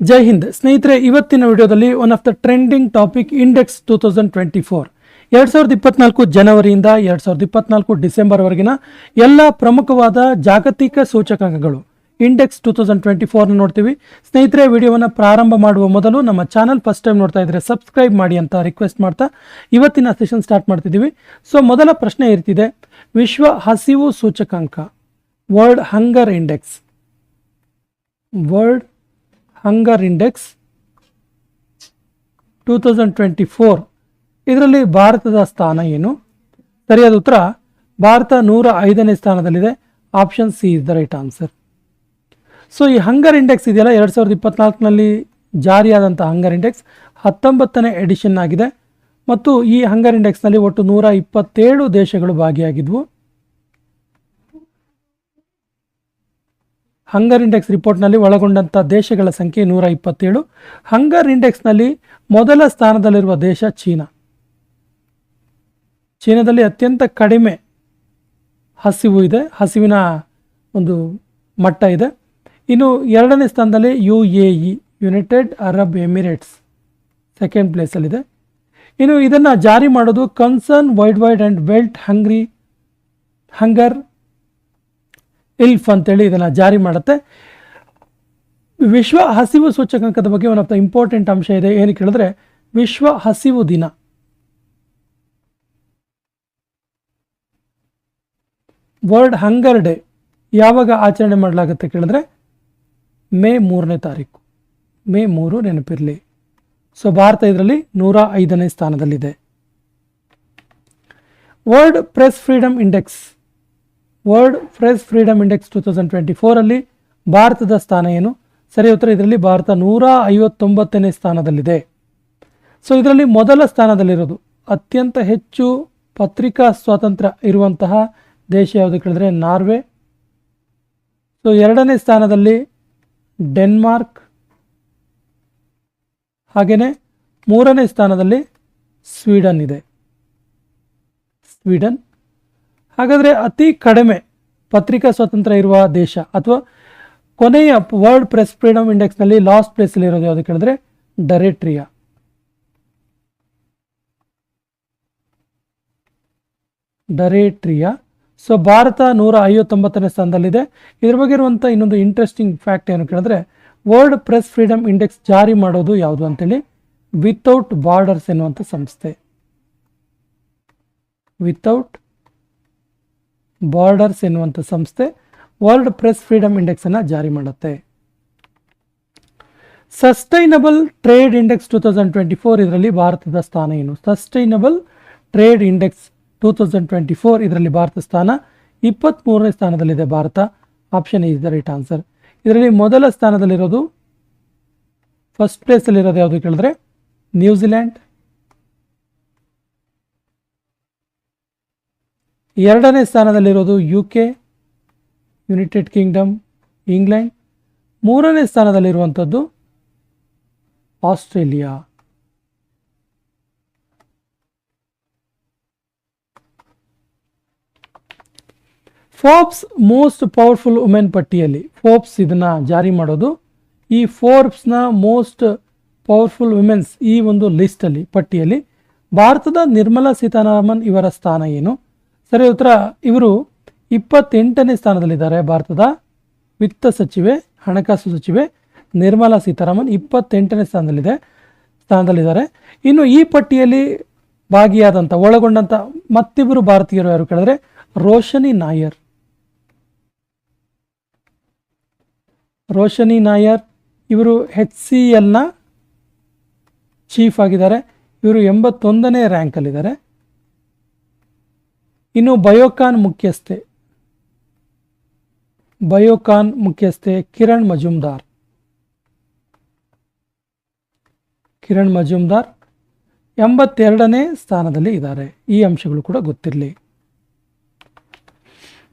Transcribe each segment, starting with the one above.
ಜೈ ಹಿಂದ್. ಸ್ನೇಹಿತರೆ, ಇವತ್ತಿನ ವಿಡಿಯೋದಲ್ಲಿ one of the trending topic index two thousand twenty four ಎರಡು ಸಾವಿರದ ಇಪ್ಪತ್ನಾಲ್ಕು ಜನವರಿಯಿಂದ ಎರಡು ಸಾವಿರದ ಇಪ್ಪತ್ನಾಲ್ಕು ಡಿಸೆಂಬರ್ವರೆಗಿನ ಎಲ್ಲ ಪ್ರಮುಖವಾದ ಜಾಗತಿಕ ಸೂಚಕಾಂಕಗಳು. ಇಂಡೆಕ್ಸ್ ಟೂ ತೌಸಂಡ್ ಟ್ವೆಂಟಿ ಫೋರ್ನ ನೋಡ್ತೀವಿ. ಸ್ನೇಹಿತರೆ, ವಿಡಿಯೋವನ್ನು ಪ್ರಾರಂಭ ಮಾಡುವ ಮೊದಲು ನಮ್ಮ ಚಾನಲ್ ಫಸ್ಟ್ ಟೈಮ್ ನೋಡ್ತಾ ಇದ್ರೆ ಸಬ್ಸ್ಕ್ರೈಬ್ ಮಾಡಿ ಅಂತ ರಿಕ್ವೆಸ್ಟ್ ಮಾಡ್ತಾ ಇವತ್ತಿನ ಸೆಷನ್ ಸ್ಟಾರ್ಟ್ ಮಾಡ್ತಿದ್ದೀವಿ. ಸೊ ಮೊದಲ ಪ್ರಶ್ನೆ ಇರ್ತಿದೆ. ವಿಶ್ವ ಹಸಿವು ಸೂಚಕಾಂಕ world hunger index world hunger index two thousand twenty four ಇದರಲ್ಲಿ ಭಾರತದ ಸ್ಥಾನ ಏನು? ಸರಿಯಾದ ಉತ್ತರ, ಭಾರತ ನೂರ ಐದನೇ ಸ್ಥಾನದಲ್ಲಿದೆ. Option C is the right answer so ಈ ಹಂಗರ್ ಇಂಡೆಕ್ಸ್ ಇದೆಯಲ್ಲ, ಎರಡು ಸಾವಿರದ ಇಪ್ಪತ್ನಾಲ್ಕನಲ್ಲಿ ಜಾರಿಯಾದಂಥ ಹಂಗರ್ ಇಂಡೆಕ್ಸ್ ಹತ್ತೊಂಬತ್ತನೇ ಎಡಿಷನ್ ಆಗಿದೆ. ಮತ್ತು ಈ ಹಂಗರ್ ಇಂಡೆಕ್ಸ್ನಲ್ಲಿ ಒಟ್ಟು ನೂರ ಇಪ್ಪತ್ತೇಳು ದೇಶಗಳು ಭಾಗಿಯಾಗಿದ್ವು. ಹಂಗರ್ ಇಂಡೆಕ್ಸ್ ರಿಪೋರ್ಟ್ನಲ್ಲಿ ಒಳಗೊಂಡಂಥ ದೇಶಗಳ ಸಂಖ್ಯೆ ನೂರ ಇಪ್ಪತ್ತೇಳು ಹಂಗರ್ ಇಂಡೆಕ್ಸ್ನಲ್ಲಿ ಮೊದಲ ಸ್ಥಾನದಲ್ಲಿರುವ ದೇಶ ಚೀನಾ. ಚೀನಾದಲ್ಲಿ ಅತ್ಯಂತ ಕಡಿಮೆ ಹಸಿವು ಇದೆ. ಹಸಿವಿನ ಒಂದು ಮಟ್ಟ ಇದೆ. ಇನ್ನು ಎರಡನೇ ಸ್ಥಾನದಲ್ಲಿ U A E United Arab Emirates second ಪ್ಲೇಸಲ್ಲಿದೆ ಇನ್ನು ಇದನ್ನು ಜಾರಿ ಮಾಡೋದು Concern wide wide and Welt hungry hunger hilfe ಅಂತೇಳಿ ಇದನ್ನು ಜಾರಿ ಮಾಡುತ್ತೆ. ವಿಶ್ವ ಹಸಿವು ಸೂಚಕಾಂಕದ ಬಗ್ಗೆ ಒಂದು ಇಂಪಾರ್ಟೆಂಟ್ ಅಂಶ ಇದೆ. ಏನು ಕೇಳಿದ್ರೆ, ವಿಶ್ವ ಹಸಿವು ದಿನ. ವರ್ಲ್ಡ್ ಹಂಗರ್ ಡೇ ಯಾವಾಗ ಆಚರಣೆ ಮಾಡಲಾಗುತ್ತೆ ಕೇಳಿದ್ರೆ, ಮೇ ಮೂರನೇ ತಾರೀಕು. ಮೇ ಮೂರು ನೆನಪಿರಲಿ. ಸೊ ಭಾರತ ಇದರಲ್ಲಿ ನೂರ ಐದನೇ ಸ್ಥಾನದಲ್ಲಿದೆ. World press freedom index world press freedom index two thousand twenty ಫೋರಲ್ಲಿ ಭಾರತದ ಸ್ಥಾನ ಏನು? ಸರಿ, ಉತ್ತರ ಇದರಲ್ಲಿ ಭಾರತ ನೂರ ಐವತ್ತೊಂಬತ್ತನೇ ಸ್ಥಾನದಲ್ಲಿದೆ. ಸೊ ಇದರಲ್ಲಿ ಮೊದಲ ಸ್ಥಾನದಲ್ಲಿರೋದು ಅತ್ಯಂತ ಹೆಚ್ಚು ಪತ್ರಿಕಾ ಸ್ವಾತಂತ್ರ್ಯ ಇರುವಂತಹ ದೇಶ ಯಾವುದು ಕೇಳಿದ್ರೆ ನಾರ್ವೆ. ಸೊ ಎರಡನೇ ಸ್ಥಾನದಲ್ಲಿ ಡೆನ್ಮಾರ್ಕ್. ಹಾಗೆಯೇ ಮೂರನೇ ಸ್ಥಾನದಲ್ಲಿ ಸ್ವೀಡನ್ ಇದೆ. ಸ್ವೀಡನ್. ಹಾಗಾದರೆ ಅತಿ ಕಡಿಮೆ ಪತ್ರಿಕಾ ಸ್ವಾತಂತ್ರ್ಯ ಇರುವ ದೇಶ ಅಥವಾ ಕೊನೆಯ ವರ್ಲ್ಡ್ ಪ್ರೆಸ್ ಫ್ರೀಡಮ್ ಇಂಡೆಕ್ಸ್ನಲ್ಲಿ ಲಾಸ್ಟ್ ಪ್ಲೇಸಲ್ಲಿ ಇರೋದು ಯಾವುದು ಕೇಳಿದ್ರೆ ಡರೆಟ್ರಿಯಾ ಡರೇಟ್ರಿಯಾ ಸೊ ಭಾರತ ನೂರ ಐವತ್ತೊಂಬತ್ತನೇ ಸ್ಥಾನದಲ್ಲಿದೆ. ಇದ್ರ ಬಗ್ಗೆ ಇರುವಂಥ ಇನ್ನೊಂದು ಇಂಟ್ರೆಸ್ಟಿಂಗ್ ಫ್ಯಾಕ್ಟ್ ಏನು ಕೇಳಿದ್ರೆ ವರ್ಲ್ಡ್ ಪ್ರೆಸ್ ಫ್ರೀಡಮ್ ಇಂಡೆಕ್ಸ್ ಜಾರಿ ಮಾಡೋದು ಯಾವುದು ಅಂತೇಳಿ ವಿತೌಟ್ ಬಾರ್ಡರ್ಸ್ ಎನ್ನುವಂಥ ಸಂಸ್ಥೆ. ವಿತೌಟ್ ಬಾರ್ಡರ್ಸ್ ಎನ್ನುವಂಥ ಸಂಸ್ಥೆ ವರ್ಲ್ಡ್ ಪ್ರೆಸ್ ಫ್ರೀಡಮ್ ಇಂಡೆಕ್ಸನ್ನು ಜಾರಿ ಮಾಡುತ್ತೆ. Sustainable trade index two thousand twenty four ಇದರಲ್ಲಿ ಭಾರತದ ಸ್ಥಾನ ಏನು? Sustainable trade index two thousand twenty four ಇದರಲ್ಲಿ ಭಾರತ ಸ್ಥಾನ ಇಪ್ಪತ್ತ್ಮೂರನೇ ಸ್ಥಾನದಲ್ಲಿದೆ Bharat. Option is the right answer ಇದರಲ್ಲಿ ಮೊದಲ ಸ್ಥಾನದಲ್ಲಿರೋದು ಫಸ್ಟ್ ಪ್ಲೇಸಲ್ಲಿರೋದು ಯಾವುದು ಕೇಳಿದ್ರೆ? ನ್ಯೂಜಿಲ್ಯಾಂಡ್ ಎರಡನೇ ಸ್ಥಾನದಲ್ಲಿರೋದು U K United Kingdom England ಮೂರನೇ ಸ್ಥಾನದಲ್ಲಿರುವಂಥದ್ದು Australia. Forbes most powerful women ಪಟ್ಟಿಯಲ್ಲಿ ಫೋರ್ಬ್ಸ್ ಇದನ್ನು ಜಾರಿ ಮಾಡೋದು. ಈ ಫೋರ್ಬ್ಸ್ನ ಮೋಸ್ಟ್ ಪವರ್ಫುಲ್ ವುಮೆನ್ಸ್ ಈ ಒಂದು ಲಿಸ್ಟಲ್ಲಿ ಪಟ್ಟಿಯಲ್ಲಿ, ಭಾರತದ ನಿರ್ಮಲಾ ಸೀತಾರಾಮನ್ ಇವರ ಸ್ಥಾನ ಏನು? ಸರಿ, ಉತ್ತರ, ಇವರು ಇಪ್ಪತ್ತೆಂಟನೇ ಸ್ಥಾನದಲ್ಲಿದ್ದಾರೆ ಭಾರತದ ವಿತ್ತ ಸಚಿವೆ, ಹಣಕಾಸು ಸಚಿವೆ ನಿರ್ಮಲಾ ಸೀತಾರಾಮನ್ ಇಪ್ಪತ್ತೆಂಟನೇ ಸ್ಥಾನದಲ್ಲಿದೆ, ಸ್ಥಾನದಲ್ಲಿದ್ದಾರೆ. ಇನ್ನು ಈ ಪಟ್ಟಿಯಲ್ಲಿ ಭಾಗಿಯಾದಂಥ ಒಳಗೊಂಡಂಥ ಮತ್ತಿಬ್ಬರು ಭಾರತೀಯರು ಯಾರು ಕೇಳಿದ್ರೆ, ರೋಷನಿ ನಾಯರ್. ರೋಷನಿ ನಾಯರ್, ಇವರು ಹೆಚ್ ಸಿ ಎಲ್ನ ಚೀಫ್ ಆಗಿದ್ದಾರೆ. ಇವರು ಎಂಬತ್ತೊಂದನೇ ರ್ಯಾಂಕಲ್ಲಿದ್ದಾರೆ ಇನ್ನು ಬಯೋಕಾನ್ ಮುಖ್ಯಸ್ಥೆ. ಬಯೋಕಾನ್ ಮುಖ್ಯಸ್ಥೆ ಕಿರಣ್ ಮಜುಮ್ದಾರ್. ಕಿರಣ್ ಮಜುಮ್ದಾರ್ ಎಂಬತ್ತೆರಡನೇ ಸ್ಥಾನದಲ್ಲಿ ಇದ್ದಾರೆ. ಈ ಅಂಶಗಳು ಕೂಡ ಗೊತ್ತಿರಲಿ.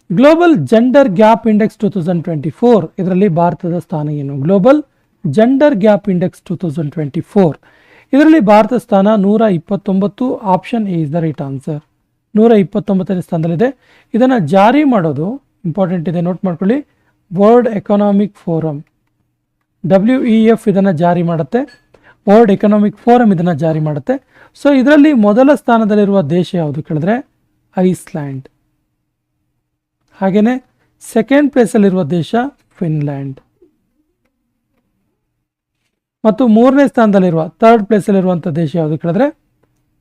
Global gender gap index two thousand twenty four ಇದರಲ್ಲಿ ಭಾರತದ ಸ್ಥಾನ ಏನು? Global gender gap index two thousand twenty four. ಇದರಲ್ಲಿ ಭಾರತ ಸ್ಥಾನ ನೂರ ಇಪ್ಪತ್ತೊಂಬತ್ತು, option A is the right answer. ನೂರ ಇಪ್ಪತ್ತೊಂಬತ್ತನೇ ಸ್ಥಾನದಲ್ಲಿದೆ. ಇದನ್ನು ಜಾರಿ ಮಾಡೋದು ಇಂಪಾರ್ಟೆಂಟ್ ಇದೆ. ನೋಟ್ ಮಾಡ್ಕೊಳ್ಳಿ. World Economic Forum W E F ಇದನ್ನು ಜಾರಿ ಮಾಡುತ್ತೆ. ವರ್ಲ್ಡ್ ಎಕನಾಮಿಕ್ ಫೋರಮ್ ಇದನ್ನು ಜಾರಿ ಮಾಡುತ್ತೆ. ಸೊ ಇದರಲ್ಲಿ ಮೊದಲ ಸ್ಥಾನದಲ್ಲಿರುವ ದೇಶ ಯಾವುದು ಕೇಳಿದ್ರೆ? ಐಸ್ಲ್ಯಾಂಡ್ ಹಾಗೆಯೇ ಸೆಕೆಂಡ್ ಪ್ಲೇಸಲ್ಲಿರುವ ದೇಶ ಫಿನ್ಲ್ಯಾಂಡ್ ಮತ್ತು ಮೂರನೇ ಸ್ಥಾನದಲ್ಲಿರುವ ಥರ್ಡ್ ಪ್ಲೇಸಲ್ಲಿರುವಂಥ ದೇಶ ಯಾವುದು ಕೇಳಿದ್ರೆ?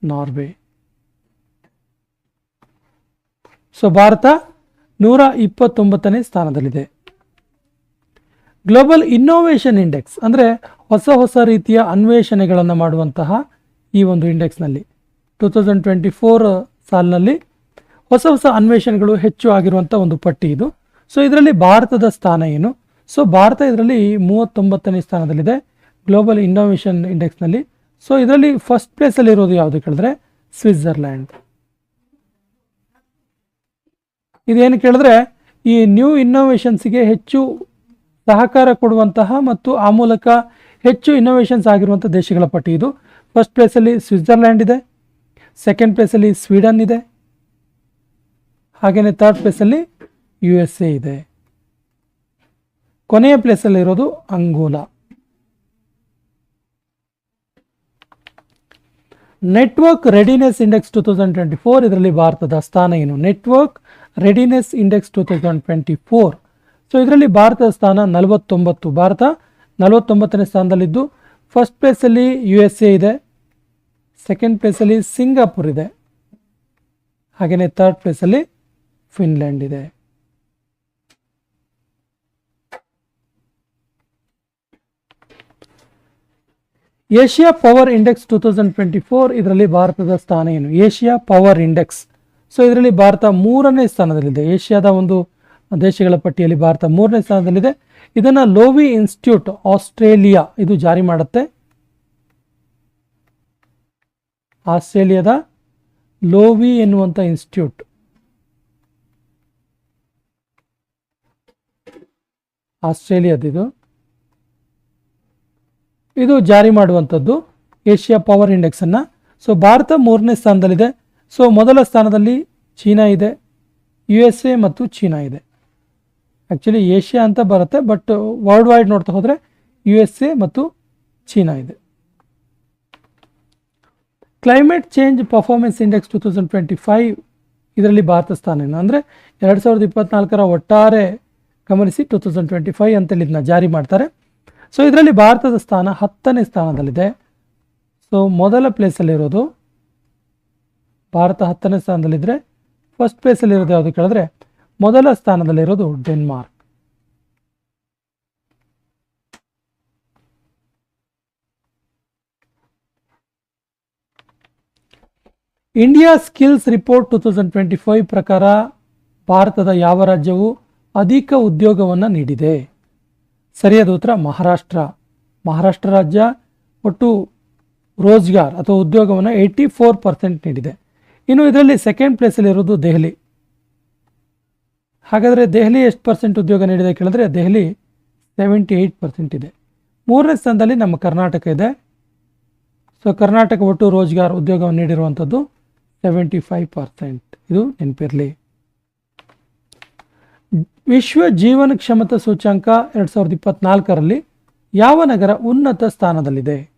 ನಾರ್ವೆ ಸೊ ಭಾರತ ನೂರ ಇಪ್ಪತ್ತೊಂಬತ್ತನೇ ಸ್ಥಾನದಲ್ಲಿದೆ. ಗ್ಲೋಬಲ್ ಇನ್ನೋವೇಷನ್ ಇಂಡೆಕ್ಸ್ ಅಂದರೆ ಹೊಸ ಹೊಸ ರೀತಿಯ ಅನ್ವೇಷಣೆಗಳನ್ನು ಮಾಡುವಂತಹ ಈ ಒಂದು ಇಂಡೆಕ್ಸ್ನಲ್ಲಿ. ಟೂ ತೌಸಂಡ್ ಟ್ವೆಂಟಿ ಫೋರ್ ಸಾಲಿನಲ್ಲಿ ಹೊಸ ಹೊಸ ಅನ್ವೇಷಣೆಗಳು ಹೆಚ್ಚು ಆಗಿರುವಂಥ ಒಂದು ಪಟ್ಟಿ ಇದು. ಸೊ ಇದರಲ್ಲಿ ಭಾರತದ ಸ್ಥಾನ ಏನು? ಸೊ ಭಾರತ ಇದರಲ್ಲಿ ಮೂವತ್ತೊಂಬತ್ತನೇ ಸ್ಥಾನದಲ್ಲಿದೆ ಗ್ಲೋಬಲ್ ಇನ್ನೋವೇಷನ್ ಇಂಡೆಕ್ಸ್ನಲ್ಲಿ ಸೊ ಇದರಲ್ಲಿ ಫಸ್ಟ್ ಪ್ಲೇಸಲ್ಲಿರೋದು ಯಾವುದು ಕೇಳಿದ್ರೆ? ಸ್ವಿಟ್ಜರ್ಲ್ಯಾಂಡ್ ಇದೇನು ಕೇಳಿದ್ರೆ ಈ ನ್ಯೂ ಇನ್ನೋವೇಷನ್ಸ್ಗೆ ಹೆಚ್ಚು ಸಹಕಾರ ಕೊಡುವಂತಹ ಮತ್ತು ಆ ಮೂಲಕ ಹೆಚ್ಚು ಇನ್ನೋವೇಷನ್ಸ್ ಆಗಿರುವಂಥ ದೇಶಗಳ ಪಟ್ಟಿ ಇದು. ಫಸ್ಟ್ ಪ್ಲೇಸಲ್ಲಿ ಸ್ವಿಟ್ಜರ್ಲ್ಯಾಂಡ್ ಇದೆ. ಸೆಕೆಂಡ್ ಪ್ಲೇಸಲ್ಲಿ ಸ್ವೀಡನ್ ಇದೆ. ಹಾಗೆಯೇ ಥರ್ಡ್ ಪ್ಲೇಸಲ್ಲಿ ಯು ಎಸ್ ಎ ಇದೆ. ಕೊನೆಯ ಪ್ಲೇಸಲ್ಲಿರೋದು Angola. Network readiness index two thousand twenty four ಇದರಲ್ಲಿ ಭಾರತದ ಸ್ಥಾನ ಏನು? Network readiness index two thousand twenty four so ಇದರಲ್ಲಿ ಭಾರತದ ಸ್ಥಾನ ನಲವತ್ತೊಂಬತ್ತು. ಭಾರತ ನಲವತ್ತೊಂಬತ್ತನೇ ಸ್ಥಾನದಲ್ಲಿದ್ದು ಫಸ್ಟ್ ಪ್ಲೇಸಲ್ಲಿ ಯು ಎಸ್ ಎ ಇದೆ ಸೆಕೆಂಡ್ ಪ್ಲೇಸಲ್ಲಿ ಸಿಂಗಾಪುರ್ ಇದೆ ಹಾಗೆಯೇ ಥರ್ಡ್ ಪ್ಲೇಸಲ್ಲಿ ಫಿನ್ಲ್ಯಾಂಡ್ ಇದೆ. Asia power index two thousand twenty four ಇದರಲ್ಲಿ ಭಾರತದ ಸ್ಥಾನ ಏನು? Asia power index. ಸೊ ಇದರಲ್ಲಿ ಭಾರತ ಮೂರನೇ ಸ್ಥಾನದಲ್ಲಿದೆ. ಏಷ್ಯಾದ ಒಂದು ದೇಶಗಳ ಪಟ್ಟಿಯಲ್ಲಿ ಭಾರತ ಮೂರನೇ ಸ್ಥಾನದಲ್ಲಿದೆ. ಇದನ್ನು ಲೋವಿ ಇನ್ಸ್ಟಿಟ್ಯೂಟ್ ಆಸ್ಟ್ರೇಲಿಯಾ ಇದು ಜಾರಿ ಮಾಡುತ್ತೆ. ಆಸ್ಟ್ರೇಲಿಯಾದ ಲೋವಿ ಎನ್ನುವಂಥ ಇನ್ಸ್ಟಿಟ್ಯೂಟ್. ಆಸ್ಟ್ರೇಲಿಯಾದಿದು. ಇದು ಜಾರಿ ಮಾಡುವಂಥದ್ದು ಏಷ್ಯಾ ಪವರ್ ಇಂಡೆಕ್ಸನ್ನು ಸೊ ಭಾರತ ಮೂರನೇ ಸ್ಥಾನದಲ್ಲಿದೆ. ಸೊ ಮೊದಲ ಸ್ಥಾನದಲ್ಲಿ ಚೀನಾ ಇದೆ ಯು ಎಸ್ ಎ ಮತ್ತು ಚೀನಾ ಇದೆ. ಆ್ಯಕ್ಚುಲಿ ಏಷ್ಯಾ ಅಂತ ಬರುತ್ತೆ ಬಟ್ ವರ್ಲ್ಡ್ ವೈಡ್ ನೋಡ್ತಾ ಹೋದರೆ ಯು ಎಸ್ ಎ ಮತ್ತು ಚೀನಾ ಇದೆ. Climate change performance index two thousand twenty five ಇದರಲ್ಲಿ ಭಾರತ ಸ್ಥಾನ ಅಂದರೆ ಎರಡು ಸಾವಿರದ ಇಪ್ಪತ್ನಾಲ್ಕರ ಒಟ್ಟಾರೆ ಗಮನಿಸಿ ಟು ತೌಸಂಡ್ ಟ್ವೆಂಟಿ ಫೈವ್ ಅಂತೇಳಿ ಇದನ್ನ ಜಾರಿ ಮಾಡ್ತಾರೆ. ಸೊ ಇದರಲ್ಲಿ ಭಾರತದ ಸ್ಥಾನ ಹತ್ತನೇ ಸ್ಥಾನದಲ್ಲಿದೆ. ಸೊ ಮೊದಲ ಪ್ಲೇಸಲ್ಲಿರೋದು ಭಾರತ ಹತ್ತನೇ ಸ್ಥಾನದಲ್ಲಿದ್ದರೆ ಫಸ್ಟ್ ಪ್ಲೇಸಲ್ಲಿರೋದು ಯಾವುದು ಕೇಳಿದ್ರೆ ಮೊದಲ ಸ್ಥಾನದಲ್ಲಿರೋದು Denmark. India skills report two thousand twenty five ಪ್ರಕಾರ ಭಾರತದ ಯಾವ ರಾಜ್ಯವು ಅಧಿಕ ಉದ್ಯೋಗವನ್ನು ನೀಡಿದೆ? ಸರಿಯಾದ ಉತ್ತರ ಮಹಾರಾಷ್ಟ್ರ. ಮಹಾರಾಷ್ಟ್ರ ರಾಜ್ಯ ಒಟ್ಟು ರೋಜ್ಗಾರ್ ಅಥವಾ ಉದ್ಯೋಗವನ್ನು ಏಯ್ಟಿ ಫೋರ್ ಪರ್ಸೆಂಟ್ ನೀಡಿದೆ. ಇನ್ನು ಇದರಲ್ಲಿ ಸೆಕೆಂಡ್ ಪ್ಲೇಸಲ್ಲಿರೋದು ದೆಹಲಿ. ಹಾಗಾದರೆ ದೆಹಲಿ ಎಷ್ಟು ಪರ್ಸೆಂಟ್ ಉದ್ಯೋಗ ನೀಡಿದೆ ಕೇಳಿದ್ರೆ ದೆಹಲಿ ಸೆವೆಂಟಿ ಏಯ್ಟ್ ಪರ್ಸೆಂಟ್ ಇದೆ. ಮೂರನೇ ಸ್ಥಾನದಲ್ಲಿ ನಮ್ಮ ಕರ್ನಾಟಕ ಇದೆ. ಸೊ ಕರ್ನಾಟಕ ಒಟ್ಟು ರೋಜ್ಗಾರ್ ಉದ್ಯೋಗವನ್ನು ನೀಡಿರುವಂಥದ್ದು ಸೆವೆಂಟಿ ಫೈವ್ ಪರ್ಸೆಂಟ್ ಇದು ನೆನಪಿರಲಿ. ವಿಶ್ವ ಜೀವನ ಕ್ಷಮತಾ ಸೂಚ್ಯಂಕ ಎರಡು ಸಾವಿರದ ಇಪ್ಪತ್ನಾಲ್ಕರಲ್ಲಿ ಯಾವ ನಗರ ಉನ್ನತ ಸ್ಥಾನದಲ್ಲಿದೆ?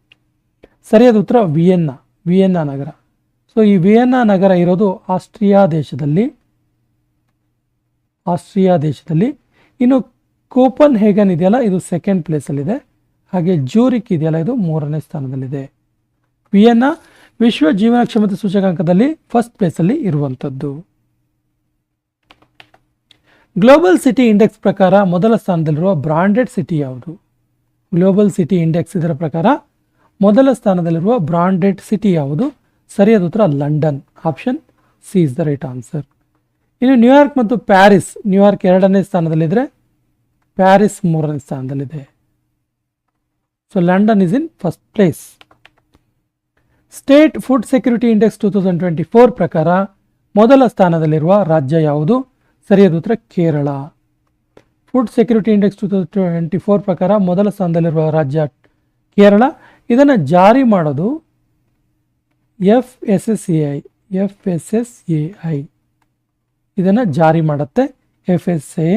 ಸರಿಯಾದ ಉತ್ತರ ವಿಯೆನ್ನಾ ವಿಯೆನ್ನಾ ನಗರ. ಸೊ ಈ ವಿಯೆನ್ನಾ ನಗರ ಇರೋದು ಆಸ್ಟ್ರಿಯಾ ದೇಶದಲ್ಲಿ. ಆಸ್ಟ್ರಿಯಾ ದೇಶದಲ್ಲಿ. ಇನ್ನು ಕೋಪನ್ ಹೇಗನ್ ಇದೆಯಲ್ಲ, ಇದು ಸೆಕೆಂಡ್ ಪ್ಲೇಸಲ್ಲಿದೆ ಹಾಗೆ ಜೂರಿಕ್ ಇದೆಯಲ್ಲ, ಇದು ಮೂರನೇ ಸ್ಥಾನದಲ್ಲಿದೆ. ವಿಯೆನ್ನಾ ವಿಶ್ವ ಜೀವನ ಕ್ಷಮತೆ ಸೂಚಕಾಂಕದಲ್ಲಿ ಫಸ್ಟ್ ಪ್ಲೇಸಲ್ಲಿ ಇರುವಂಥದ್ದು. ಗ್ಲೋಬಲ್ ಸಿಟಿ ಇಂಡೆಕ್ಸ್ ಪ್ರಕಾರ ಮೊದಲ ಸ್ಥಾನದಲ್ಲಿರುವ ಬ್ರಾಂಡೆಡ್ ಸಿಟಿ ಯಾವುದು? ಗ್ಲೋಬಲ್ ಸಿಟಿ ಇಂಡೆಕ್ಸ್ ಇದರ ಪ್ರಕಾರ ಮೊದಲ ಸ್ಥಾನದಲ್ಲಿರುವ ಬ್ರಾಂಡೆಡ್ ಸಿಟಿ ಯಾವುದು? ಸರಿಯಾದ ಉತ್ತರ London option C is the right answer ಇನ್ನು ನ್ಯೂಯಾರ್ಕ್ ಮತ್ತು ಪ್ಯಾರಿಸ್ ನ್ಯೂಯಾರ್ಕ್ ಎರಡನೇ ಸ್ಥಾನದಲ್ಲಿದ್ದರೆ ಪ್ಯಾರಿಸ್ ಮೂರನೇ ಸ್ಥಾನದಲ್ಲಿದೆ. So London is in first place state food security index two thousand twenty four ಪ್ರಕಾರ ಮೊದಲ ಸ್ಥಾನದಲ್ಲಿರುವ ರಾಜ್ಯ ಯಾವುದು? ಸರಿಯಾದ ಉತ್ತರ Kerala. Food security index two thousand twenty four ಪ್ರಕಾರ ಮೊದಲ ಸ್ಥಾನದಲ್ಲಿರುವ ರಾಜ್ಯ ಕೇರಳ. ಇದನ್ನು ಜಾರಿ ಮಾಡೋದು F S S A I F S S A I ಇದನ್ನು ಜಾರಿ ಮಾಡುತ್ತೆ ಎಫ್ ಎಸ್ ಎ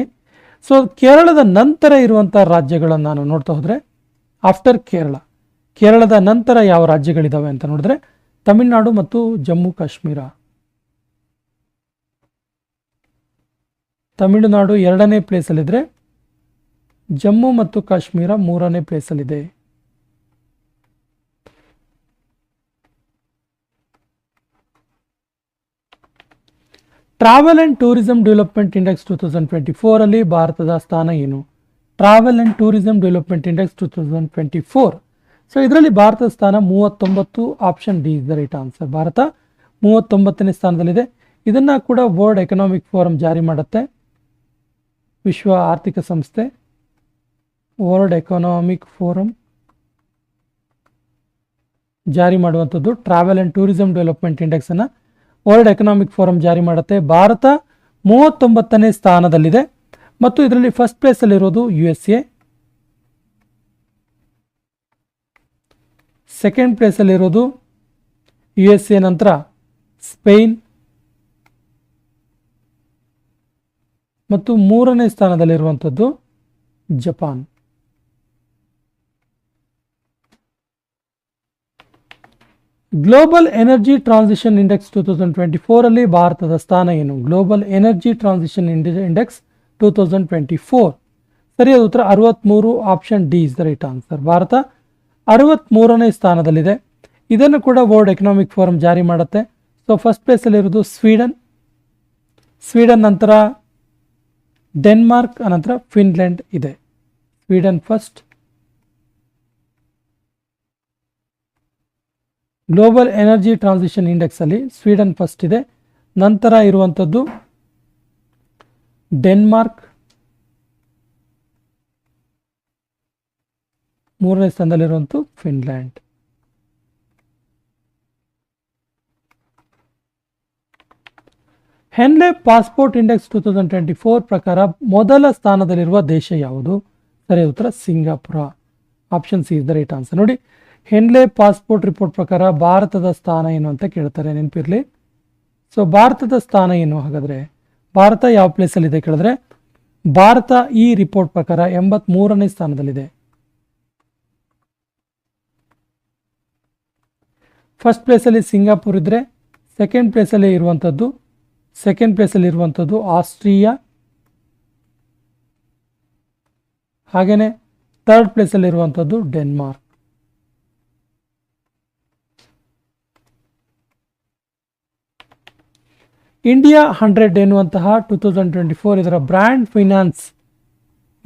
ಸೊ ಕೇರಳದ ನಂತರ ಇರುವಂಥ ರಾಜ್ಯಗಳನ್ನು ನಾನು ನೋಡ್ತಾ ಹೋದರೆ ಆಫ್ಟರ್ ಕೇರಳ. ಕೇರಳದ ನಂತರ ಯಾವ ರಾಜ್ಯಗಳಿದ್ದಾವೆ ಅಂತ ನೋಡಿದ್ರೆ ತಮಿಳುನಾಡು ಮತ್ತು ಜಮ್ಮು ಕಾಶ್ಮೀರ. ತಮಿಳುನಾಡು ಎರಡನೇ ಪ್ಲೇಸಲ್ಲಿದ್ದರೆ ಜಮ್ಮು ಮತ್ತು ಕಾಶ್ಮೀರ ಮೂರನೇ ಪ್ಲೇಸಲ್ಲಿದೆ travel and tourism development index two thousand twenty ಫೋರಲ್ಲಿ ಭಾರತದ ಸ್ಥಾನ ಏನು? Travel and tourism development index two thousand twenty four so ಇದರಲ್ಲಿ ಭಾರತದ ಸ್ಥಾನ ಮೂವತ್ತೊಂಬತ್ತು option D is the right answer Bharat ಮೂವತ್ತೊಂಬತ್ತನೇ ಸ್ಥಾನದಲ್ಲಿದೆ. ಇದನ್ನು ಕೂಡ ವರ್ಲ್ಡ್ ಎಕನಾಮಿಕ್ ಫೋರಮ್ ಜಾರಿ ಮಾಡುತ್ತೆ. ವಿಶ್ವ ಆರ್ಥಿಕ ಸಂಸ್ಥೆ ವರ್ಲ್ಡ್ ಎಕನಾಮಿಕ್ ಫೋರಮ್ ಜಾರಿ ಮಾಡುವಂಥದ್ದು ಟ್ರಾವೆಲ್ ಆ್ಯಂಡ್ ಟೂರಿಸಂ ಡೆವಲಪ್ಮೆಂಟ್ ಇಂಡೆಕ್ಸನ್ನು ವರ್ಲ್ಡ್ ಎಕನಾಮಿಕ್ ಫೋರಮ್ ಜಾರಿ ಮಾಡುತ್ತೆ. ಭಾರತ ಮೂವತ್ತೊಂಬತ್ತನೇ ಸ್ಥಾನದಲ್ಲಿದೆ. ಮತ್ತು ಇದರಲ್ಲಿ ಫಸ್ಟ್ ಪ್ಲೇಸಲ್ಲಿರೋದು ಯು ಎಸ್ ಎ ಸೆಕೆಂಡ್ ಪ್ಲೇಸಲ್ಲಿರೋದು ಯು ಎಸ್ ಎ ನಂತರ ಸ್ಪೇನ್ ಮತ್ತು ಮೂರನೇ ಸ್ಥಾನದಲ್ಲಿರುವಂಥದ್ದು Japan. Global energy transition index two thousand twenty ಫೋರಲ್ಲಿ ಭಾರತದ ಸ್ಥಾನ ಏನು? Global energy transition index two thousand twenty four ಸರಿಯಾದ ಉತ್ತರ ಅರವತ್ತ್ಮೂರು option D is the right answer Bharat ಅರವತ್ತ್ಮೂರನೇ ಸ್ಥಾನದಲ್ಲಿದೆ. ಇದನ್ನು ಕೂಡ ವರ್ಲ್ಡ್ ಎಕನಾಮಿಕ್ ಫೋರಂ ಜಾರಿ ಮಾಡುತ್ತೆ. ಸೊ ಫಸ್ಟ್ ಪ್ಲೇಸಲ್ಲಿರೋದು ಸ್ವೀಡನ್ ಸ್ವೀಡನ್ ನಂತರ ಡೆನ್ಮಾರ್ಕ್ ಅನಂತರ ಫಿನ್ಲೆಂಡ್ ಇದೆ. Sweden first. Global energy transition ಇಂಡೆಕ್ಸಲ್ಲಿ Sweden first ಇದೆ. ನಂತರ ಇರುವಂಥದ್ದು ಡೆನ್ಮಾರ್ಕ್. ಮೂರನೇ ಸ್ಥಾನದಲ್ಲಿರುವಂಥ Finland Henley passport index two thousand twenty four ಪ್ರಕಾರ ಮೊದಲ ಸ್ಥಾನದಲ್ಲಿರುವ ದೇಶ ಯಾವುದು? ಸರಿ, ಉತ್ತರ Singapore. Option C is the right answer ನೋಡಿ, ಹೆನ್ಲೆ ಪಾಸ್ಪೋರ್ಟ್ ರಿಪೋರ್ಟ್ ಪ್ರಕಾರ ಭಾರತದ ಸ್ಥಾನ ಏನು ಅಂತ ಕೇಳ್ತಾರೆ, ನೆನಪಿರಲಿ? ಸೊ ಭಾರತದ ಸ್ಥಾನ ಏನು ಹಾಗಾದರೆ? ಭಾರತ ಯಾವ ಪ್ಲೇಸಲ್ಲಿದೆ ಕೇಳಿದ್ರೆ? ಭಾರತ ಈ ರಿಪೋರ್ಟ್ ಪ್ರಕಾರ ಎಂಬತ್ಮೂರನೇ ಸ್ಥಾನದಲ್ಲಿದೆ. ಫಸ್ಟ್ ಪ್ಲೇಸಲ್ಲಿ ಸಿಂಗಾಪುರ್ ಇದ್ದರೆ ಸೆಕೆಂಡ್ ಪ್ಲೇಸಲ್ಲಿ ಇರುವಂಥದ್ದು ಸೆಕೆಂಡ್ ಪ್ಲೇಸಲ್ಲಿರುವಂಥದ್ದು ಆಸ್ಟ್ರಿಯಾ. ಹಾಗೆಯೇ ಥರ್ಡ್ ಪ್ಲೇಸಲ್ಲಿರುವಂಥದ್ದು ಡೆನ್ಮಾರ್ಕ್. ಇಂಡಿಯಾ ಹಂಡ್ರೆಡ್ ಎನ್ನುವಂತಹ ಟು ತೌಸಂಡ್ ಟ್ವೆಂಟಿ ಫೋರ್ ಇದರ ಬ್ರ್ಯಾಂಡ್ ಫೈನಾನ್ಸ್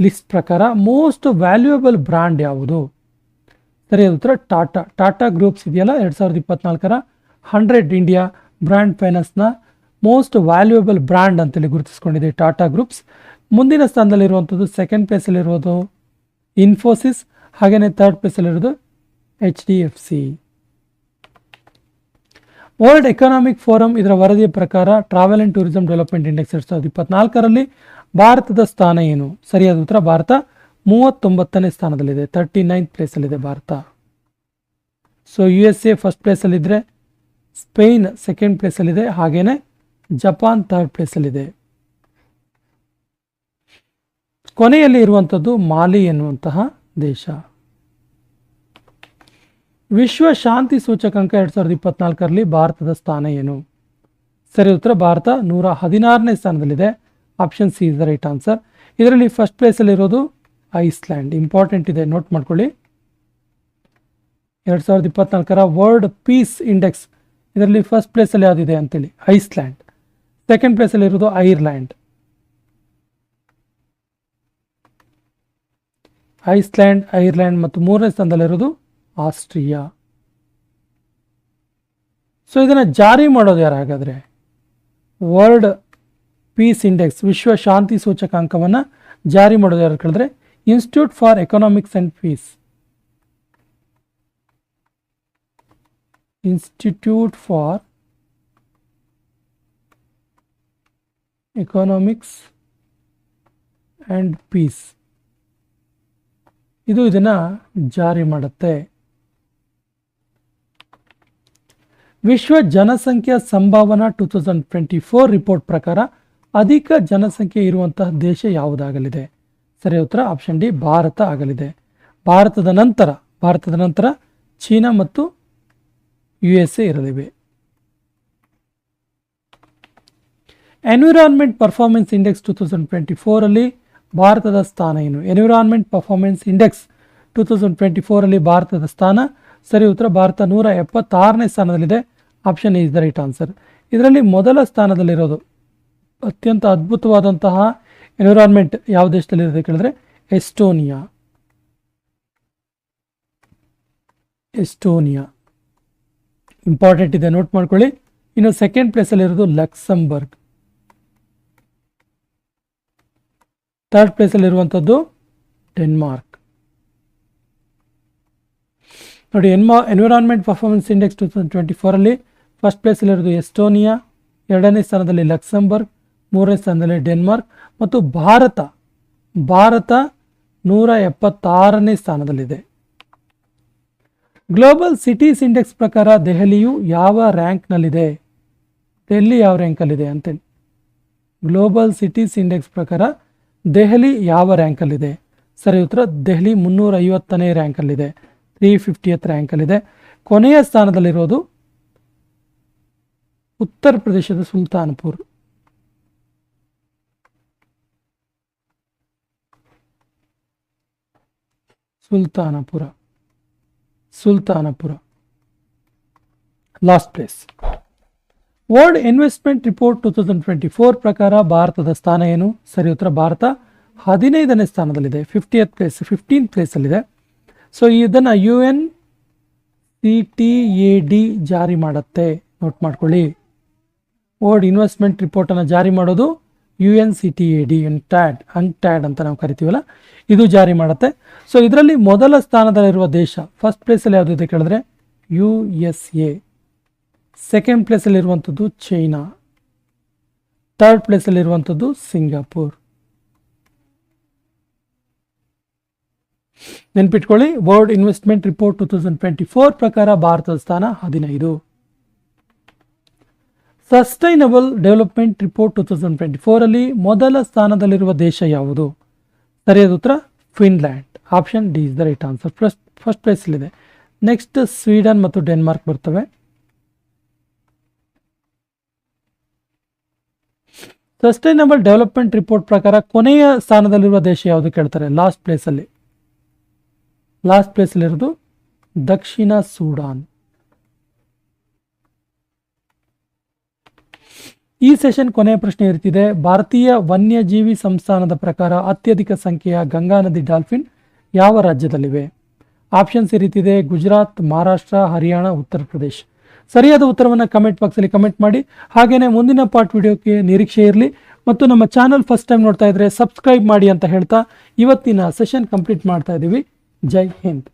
ಲಿಸ್ಟ್ ಪ್ರಕಾರ ಮೋಸ್ಟ್ ವ್ಯಾಲ್ಯೂಯಬಲ್ ಬ್ರ್ಯಾಂಡ್ ಯಾವುದು? ಸರಿಯಾದ ಉತ್ತರ ಟಾಟಾ. ಟಾಟಾ ಗ್ರೂಪ್ಸ್ ಇದೆಯಲ್ಲ? ಎರಡು ಸಾವಿರದ ಇಪ್ಪತ್ನಾಲ್ಕರ ಹಂಡ್ರೆಡ್ ಇಂಡಿಯಾ ಬ್ರ್ಯಾಂಡ್ ಫೈನಾನ್ಸ್ನ ಮೋಸ್ಟ್ ವ್ಯಾಲ್ಯೂಯಬಲ್ ಬ್ರ್ಯಾಂಡ್ ಅಂತೇಳಿ ಗುರುತಿಸ್ಕೊಂಡಿದೆ ಟಾಟಾ ಗ್ರೂಪ್ಸ್. ಮುಂದಿನ ಸ್ಥಾನದಲ್ಲಿರುವಂಥದ್ದು ಸೆಕೆಂಡ್ ಪ್ಲೇಸಲ್ಲಿರೋದು ಇನ್ಫೋಸಿಸ್ ಹಾಗೆಯೇ third ಪ್ಲೇಸಲ್ಲಿರೋದು H D F C World Economic Forum ಇದರ ವರದಿಯ ಪ್ರಕಾರ travel and tourism development index ಎರಡು ಸಾವಿರದ ಇಪ್ಪತ್ನಾಲ್ಕರಲ್ಲಿ ಭಾರತದ ಸ್ಥಾನ ಏನು? ಸರಿಯಾದ ಉತ್ತರ ಭಾರತ ಮೂವತ್ತೊಂಬತ್ತನೇ ಸ್ಥಾನದಲ್ಲಿದೆ thirty ninth ಪ್ಲೇಸಲ್ಲಿದೆ Bharat. So U S A first ಪ್ಲೇಸಲ್ಲಿದ್ದರೆ Spain second ಪ್ಲೇಸಲ್ಲಿದೆ ಹಾಗೆಯೇ ಜಪಾನ್ ಥರ್ಡ್ ಪ್ಲೇಸಲ್ಲಿದೆ. ಕೊನೆಯಲ್ಲಿ ಇರುವಂಥದ್ದು ಮಾಲಿ ಎನ್ನುವಂತಹ ದೇಶ. ವಿಶ್ವ ಶಾಂತಿ ಸೂಚಕಾಂಕ ಎರಡು ಸಾವಿರದ ಇಪ್ಪತ್ನಾಲ್ಕರಲ್ಲಿ ಭಾರತದ ಸ್ಥಾನ ಏನು? ಸರಿ, ಉತ್ತರ ಭಾರತ ನೂರ ಹದಿನಾರನೇ ಸ್ಥಾನದಲ್ಲಿದೆ. Option C is the right answer ಇದರಲ್ಲಿ ಫಸ್ಟ್ ಪ್ಲೇಸಲ್ಲಿರೋದು ಐಸ್ಲ್ಯಾಂಡ್. ಇಂಪಾರ್ಟೆಂಟ್ ಇದೆ ನೋಟ್ ಮಾಡ್ಕೊಳ್ಳಿ. ಎರಡು ಸಾವಿರದ ಇಪ್ಪತ್ನಾಲ್ಕರ ವರ್ಲ್ಡ್ ಪೀಸ್ ಇಂಡೆಕ್ಸ್ ಇದರಲ್ಲಿ ಫಸ್ಟ್ ಪ್ಲೇಸಲ್ಲಿ ಯಾವುದಿದೆ ಅಂತೇಳಿ? ಐಸ್ಲ್ಯಾಂಡ್. ಸೆಕೆಂಡ್ ಪ್ಲೇಸಲ್ಲಿ ಇರೋದು ಐರ್ಲ್ಯಾಂಡ್ ಐಸ್ಲ್ಯಾಂಡ್ ಐರ್ಲ್ಯಾಂಡ್ ಮತ್ತು ಮೂರನೇ ಸ್ಥಾನದಲ್ಲಿರೋದು ಆಸ್ಟ್ರಿಯಾ. ಸೊ ಇದನ್ನು ಜಾರಿ ಮಾಡೋದು ಯಾರು ಹಾಗಾದರೆ? ವರ್ಲ್ಡ್ ಪೀಸ್ ಇಂಡೆಕ್ಸ್ ವಿಶ್ವ ಶಾಂತಿ ಸೂಚಕಾಂಕವನ್ನು ಜಾರಿ ಮಾಡೋದು ಯಾರು ಕೇಳಿದ್ರೆ? Institute for Economics and Peace Institute for Economics and Peace ಇದು ಇದನ್ನು ಜಾರಿ ಮಾಡುತ್ತೆ. ವಿಶ್ವ ಜನಸಂಖ್ಯಾ ಸಂಭಾವನಾ two thousand twenty four report ಪ್ರಕಾರ ಅಧಿಕ ಜನಸಂಖ್ಯೆ ಇರುವಂತಹ ದೇಶ ಯಾವುದಾಗಲಿದೆ? ಸರಿ, ಉತ್ತರ ಆಪ್ಷನ್ ಡಿ, ಭಾರತ ಆಗಲಿದೆ. ಭಾರತದ ನಂತರ ಭಾರತದ ನಂತರ ಚೀನಾ ಮತ್ತು ಯು ಎಸ್ ಎ ಇರಲಿವೆ. Environment performance index two thousand twenty ಫೋರಲ್ಲಿ ಭಾರತದ ಸ್ಥಾನ ಏನು? Environment performance index two thousand twenty ಫೋರಲ್ಲಿ ಭಾರತದ ಸ್ಥಾನ. ಸರಿ, ಉತ್ತರ ಭಾರತ ನೂರ ಎಪ್ಪತ್ತಾರನೇ ಸ್ಥಾನದಲ್ಲಿದೆ. Option is the right answer ಇದರಲ್ಲಿ ಮೊದಲ ಸ್ಥಾನದಲ್ಲಿರೋದು ಅತ್ಯಂತ ಅದ್ಭುತವಾದಂತಹ ಎನ್ವಿರಾನ್ಮೆಂಟ್ ಯಾವ ದೇಶದಲ್ಲಿರೋದು ಕೇಳಿದ್ರೆ, ಎಸ್ಟೋನಿಯಾ. ಎಸ್ಟೋನಿಯಾ. ಇಂಪಾರ್ಟೆಂಟ್ ಇದೆ ನೋಟ್ ಮಾಡ್ಕೊಳ್ಳಿ. ಇನ್ನು ಸೆಕೆಂಡ್ ಪ್ಲೇಸಲ್ಲಿರೋದು ಲಕ್ಸಂಬರ್ಗ್. ಥರ್ಡ್ ಪ್ಲೇಸಲ್ಲಿರುವಂಥದ್ದು ಡೆನ್ಮಾರ್ಕ್ ನೋಡಿ ಎನ್ಮಾ environment performance index two thousand twenty ಫೋರಲ್ಲಿ first ಪ್ಲೇಸಲ್ಲಿರೋದು ಎಸ್ಟೋನಿಯಾ ಎರಡನೇ ಸ್ಥಾನದಲ್ಲಿ ಲಕ್ಸಂಬರ್ಗ್ ಮೂರನೇ ಸ್ಥಾನದಲ್ಲಿ ಡೆನ್ಮಾರ್ಕ್ ಮತ್ತು ಭಾರತ ಭಾರತ ನೂರ ಎಪ್ಪತ್ತಾರನೇ ಸ್ಥಾನದಲ್ಲಿದೆ. ಗ್ಲೋಬಲ್ ಸಿಟೀಸ್ ಇಂಡೆಕ್ಸ್ ಪ್ರಕಾರ ದೆಹಲಿಯು ಯಾವ ರ್ಯಾಂಕ್ನಲ್ಲಿದೆ ದೆಹಲಿ ಯಾವ ರ್ಯಾಂಕಲ್ಲಿದೆ ಅಂತೇಳಿ. ಗ್ಲೋಬಲ್ ಸಿಟೀಸ್ ಇಂಡೆಕ್ಸ್ ಪ್ರಕಾರ ದೆಹಲಿ ಯಾವ ರ್ಯಾಂಕಲ್ಲಿದೆ? ಸರಿ, ಉತ್ತರ, ದೆಹಲಿ ಮುನ್ನೂರ ಐವತ್ತನೇ ರ್ಯಾಂಕಲ್ಲಿದೆ ತ್ರೀ ಫಿಫ್ಟಿಯತ್ ರ್ಯಾಂಕಲ್ಲಿದೆ. ಕೊನೆಯ ಸ್ಥಾನದಲ್ಲಿರೋದು ಉತ್ತರ ಪ್ರದೇಶದ Sultanpur. Sultanpur. Sultanpur. Last place world investment report two thousand twenty four ಪ್ರಕಾರ ಭಾರತದ ಸ್ಥಾನ ಏನು? ಸರಿ, ಉತ್ತರ ಭಾರತ ಹದಿನೈದನೇ ಸ್ಥಾನದಲ್ಲಿದೆ ಫಿಫ್ಟಿಯತ್ ಪ್ಲೇಸ್ ಫಿಫ್ಟೀನ್ ಪ್ಲೇಸಲ್ಲಿದೆ ಸೊ ಇದನ್ನು U N C T A D ಜಾರಿ ಮಾಡುತ್ತೆ. ನೋಟ್ ಮಾಡ್ಕೊಳ್ಳಿ. ವರ್ಲ್ಡ್ ಇನ್ವೆಸ್ಟ್ಮೆಂಟ್ ರಿಪೋರ್ಟನ್ನು ಜಾರಿ ಮಾಡೋದು U N C T A D N tad UNCTAD ಅಂತ ನಾವು ಕರಿತೀವಲ್ಲ, ಇದು ಜಾರಿ ಮಾಡುತ್ತೆ. ಸೊ ಇದರಲ್ಲಿ ಮೊದಲ ಸ್ಥಾನದಲ್ಲಿರುವ ದೇಶ ಫಸ್ಟ್ ಪ್ಲೇಸಲ್ಲಿ ಯಾವುದಿದೆ ಕೇಳಿದ್ರೆ? ಯು ಎಸ್ ಎ ಸೆಕೆಂಡ್ ಪ್ಲೇಸಲ್ಲಿರುವಂಥದ್ದು ಚೈನಾ. ಥರ್ಡ್ ಪ್ಲೇಸಲ್ಲಿರುವಂಥದ್ದು ಸಿಂಗಾಪುರ್. ನೆನ್ಪಿಟ್ಕೊಳ್ಳಿ world investment report two thousand twenty four ಪ್ರಕಾರ ಭಾರತದ ಸ್ಥಾನ ಹದಿನೈದು. Sustainable development report two thousand twenty ಫೋರಲ್ಲಿ ಮೊದಲ ಸ್ಥಾನದಲ್ಲಿರುವ ದೇಶ ಯಾವುದು? ಸರಿಯಾದ ಉತ್ತರ Finland option D is the right answer first first ಪ್ಲೇಸಲ್ಲಿದೆ next Sweden ಮತ್ತು ಡೆನ್ಮಾರ್ಕ್ ಬರ್ತವೆ. ಸಸ್ಟೈನಬಲ್ ಡೆವಲಪ್ಮೆಂಟ್ ರಿಪೋರ್ಟ್ ಪ್ರಕಾರ ಕೊನೆಯ ಸ್ಥಾನದಲ್ಲಿರುವ ದೇಶ ಯಾವುದು ಕೇಳ್ತಾರೆ? ಲಾಸ್ಟ್ ಪ್ಲೇಸಲ್ಲಿ ಲಾಸ್ಟ್ ಪ್ಲೇಸಲ್ಲಿರೋದು ದಕ್ಷಿಣ ಸೂಡಾನ್. ಈ ಸೆಷನ್ ಕೊನೆಯ ಪ್ರಶ್ನೆ ಇರ್ತಿದೆ ಭಾರತೀಯ ವನ್ಯಜೀವಿ ಸಂಸ್ಥಾನದ ಪ್ರಕಾರ ಅತ್ಯಧಿಕ ಸಂಖ್ಯೆಯ ಗಂಗಾ ನದಿ ಡಾಲ್ಫಿನ್ ಯಾವ ರಾಜ್ಯದಲ್ಲಿವೆ? ಆಪ್ಷನ್ಸ್ ಇರಿತಿದೆ ರೀತಿದೆ ಗುಜರಾತ್, ಮಹಾರಾಷ್ಟ್ರ, ಹರಿಯಾಣ ಉತ್ತರ ಪ್ರದೇಶ್ ಸರಿಯಾದ ಉತ್ತರವನ್ನು ಕಮೆಂಟ್ ಬಾಕ್ಸಲ್ಲಿ ಕಮೆಂಟ್ ಮಾಡಿ. ಹಾಗೆಯೇ ಮುಂದಿನ ಪಾರ್ಟ್ ವಿಡಿಯೋಕ್ಕೆ ನಿರೀಕ್ಷೆ ಇರಲಿ. ಮತ್ತು ನಮ್ಮ ಚಾನಲ್ ಫಸ್ಟ್ ಟೈಮ್ ನೋಡ್ತಾ ಇದ್ರೆ ಸಬ್ಸ್ಕ್ರೈಬ್ ಮಾಡಿ ಅಂತ ಹೇಳ್ತಾ ಇವತ್ತಿನ ಸೆಷನ್ ಕಂಪ್ಲೀಟ್ ಮಾಡ್ತಾ ಇದ್ದೀವಿ ಜೈ ಹಿಂದ್.